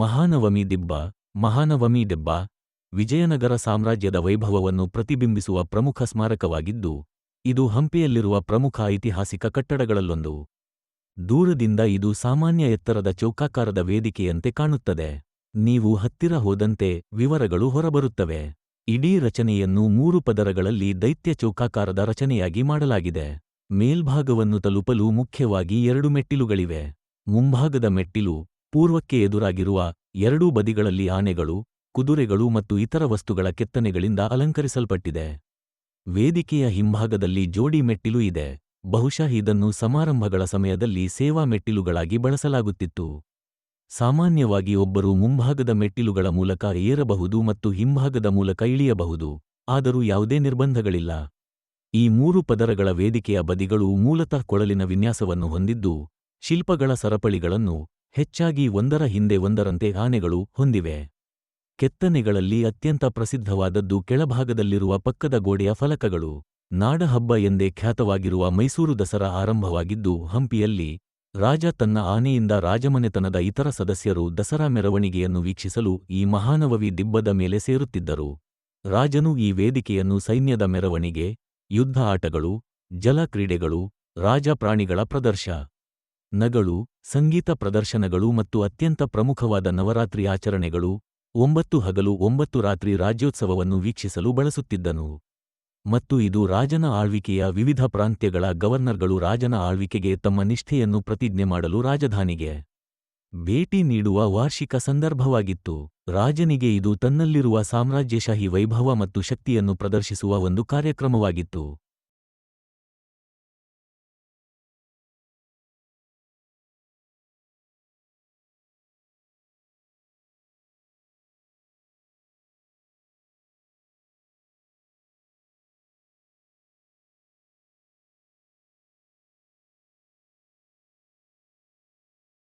ಮಹಾನವಮಿ ದಿಬ್ಬ ಮಹಾನವಮಿ ದಿಬ್ಬ, ವಿಜಯನಗರ ಸಾಮ್ರಾಜ್ಯದ ವೈಭವವನ್ನು ಪ್ರತಿಬಿಂಬಿಸುವ ಪ್ರಮುಖ ಸ್ಮಾರಕವಾಗಿದ್ದು, ಇದು ಹಂಪಿಯಲ್ಲಿರುವ ಪ್ರಮುಖ ಐತಿಹಾಸಿಕ ಕಟ್ಟಡಗಳಲ್ಲೊಂದು. ದೂರದಿಂದ ಇದು ಸಾಮಾನ್ಯ ಎತ್ತರದ ಚೌಕಾಕಾರದ ವೇದಿಕೆಯಂತೆ ಕಾಣುತ್ತದೆ. ನೀವು ಹತ್ತಿರ ಹೋದಂತೆ ವಿವರಗಳು ಹೊರಬರುತ್ತವೆ. ಇಡೀ ರಚನೆಯನ್ನು ಮೂರು ಪದರಗಳಲ್ಲಿ ದೈತ್ಯ ಚೌಕಾಕಾರದ ರಚನೆಯಾಗಿ ಮಾಡಲಾಗಿದೆ. ಮೇಲ್ಭಾಗವನ್ನು ತಲುಪಲು ಮುಖ್ಯವಾಗಿ ಎರಡು ಮೆಟ್ಟಿಲುಗಳಿವೆ. ಮುಂಭಾಗದ ಮೆಟ್ಟಿಲು ಪೂರ್ವಕ್ಕೆ ಎದುರಾಗಿರುವ ಎರಡೂ ಬದಿಗಳಲ್ಲಿ ಆನೆಗಳು, ಕುದುರೆಗಳು ಮತ್ತು ಇತರ ವಸ್ತುಗಳ ಕೆತ್ತನೆಗಳಿಂದ ಅಲಂಕರಿಸಲ್ಪಟ್ಟಿದೆ. ವೇದಿಕೆಯ ಹಿಂಭಾಗದಲ್ಲಿ ಜೋಡಿ ಮೆಟ್ಟಿಲು ಇದೆ. ಬಹುಶಃ ಇದನ್ನು ಸಮಾರಂಭಗಳ ಸಮಯದಲ್ಲಿ ಸೇವಾ ಮೆಟ್ಟಿಲುಗಳಾಗಿ ಬಳಸಲಾಗುತ್ತಿತ್ತು. ಸಾಮಾನ್ಯವಾಗಿ ಒಬ್ಬರು ಮುಂಭಾಗದ ಮೆಟ್ಟಿಲುಗಳ ಮೂಲಕ ಏರಬಹುದು ಮತ್ತು ಹಿಂಭಾಗದ ಮೂಲಕ ಇಳಿಯಬಹುದು, ಆದರೂ ಯಾವುದೇ ನಿರ್ಬಂಧಗಳಿಲ್ಲ. ಈ ಮೂರು ಪದರಗಳ ವೇದಿಕೆಯ ಬದಿಗಳು ಮೂಲತಃ ಕೊಳಲಿನ ವಿನ್ಯಾಸವನ್ನು ಹೊಂದಿದ್ದು, ಶಿಲ್ಪಗಳ ಸರಪಳಿಗಳನ್ನು ಹೆಚ್ಚಾಗಿ ಒಂದರ ಹಿಂದೆ ಒಂದರಂತೆ ಆನೆಗಳು ಹೊಂದಿವೆ. ಕೆತ್ತನೆಗಳಲ್ಲಿ ಅತ್ಯಂತ ಪ್ರಸಿದ್ಧವಾದದ್ದು ಕೆಳಭಾಗದಲ್ಲಿರುವ ಪಕ್ಕದ ಗೋಡೆಯ ಫಲಕಗಳು. ನಾಡಹಬ್ಬ ಎಂದೇ ಖ್ಯಾತವಾಗಿರುವ ಮೈಸೂರು ದಸರಾ ಆರಂಭವಾಗಿದ್ದು, ಹಂಪಿಯಲ್ಲಿ ರಾಜ ತನ್ನ ಆನೆಯಿಂದ ರಾಜಮನೆತನದ ಇತರ ಸದಸ್ಯರು ದಸರಾ ಮೆರವಣಿಗೆಯನ್ನು ವೀಕ್ಷಿಸಲು ಈ ಮಹಾನವವಿ ದಿಬ್ಬದ ಮೇಲೆ ಸೇರುತ್ತಿದ್ದರು. ರಾಜನು ಈ ವೇದಿಕೆಯನ್ನು ಸೈನ್ಯದ ಮೆರವಣಿಗೆ, ಯುದ್ಧ ಆಟಗಳು ಜಲ ಕ್ರೀಡೆಗಳು ರಾಜ ಪ್ರಾಣಿಗಳ ಪ್ರದರ್ಶ. ನಗಳು, ಸಂಗೀತ ಪ್ರದರ್ಶನಗಳು ಮತ್ತು ಅತ್ಯಂತ ಪ್ರಮುಖವಾದ ನವರಾತ್ರಿ ಆಚರಣೆಗಳು ಒಂಬತ್ತು ಹಗಲು ಒಂಬತ್ತು ರಾತ್ರಿ ರಾಜ್ಯೋತ್ಸವವನ್ನು ವೀಕ್ಷಿಸಲು ಬಳಸುತ್ತಿದ್ದನು. ಮತ್ತು ಇದು ರಾಜನ ಆಳ್ವಿಕೆಯ ವಿವಿಧ ಪ್ರಾಂತ್ಯಗಳ ಗವರ್ನರ್ಗಳು ರಾಜನ ಆಳ್ವಿಕೆಗೆ ತಮ್ಮ ನಿಷ್ಠೆಯನ್ನು ಪ್ರತಿಜ್ಞೆ ಮಾಡಲು ರಾಜಧಾನಿಗೆ ಭೇಟಿ ನೀಡುವ ವಾರ್ಷಿಕ ಸಂದರ್ಭವಾಗಿತ್ತು. ರಾಜನಿಗೆ ಇದು ತನ್ನಲ್ಲಿರುವ ಸಾಮ್ರಾಜ್ಯಶಾಹಿ ವೈಭವ ಮತ್ತು ಶಕ್ತಿಯನ್ನು ಪ್ರದರ್ಶಿಸುವ ಒಂದು ಕಾರ್ಯಕ್ರಮವಾಗಿತ್ತು.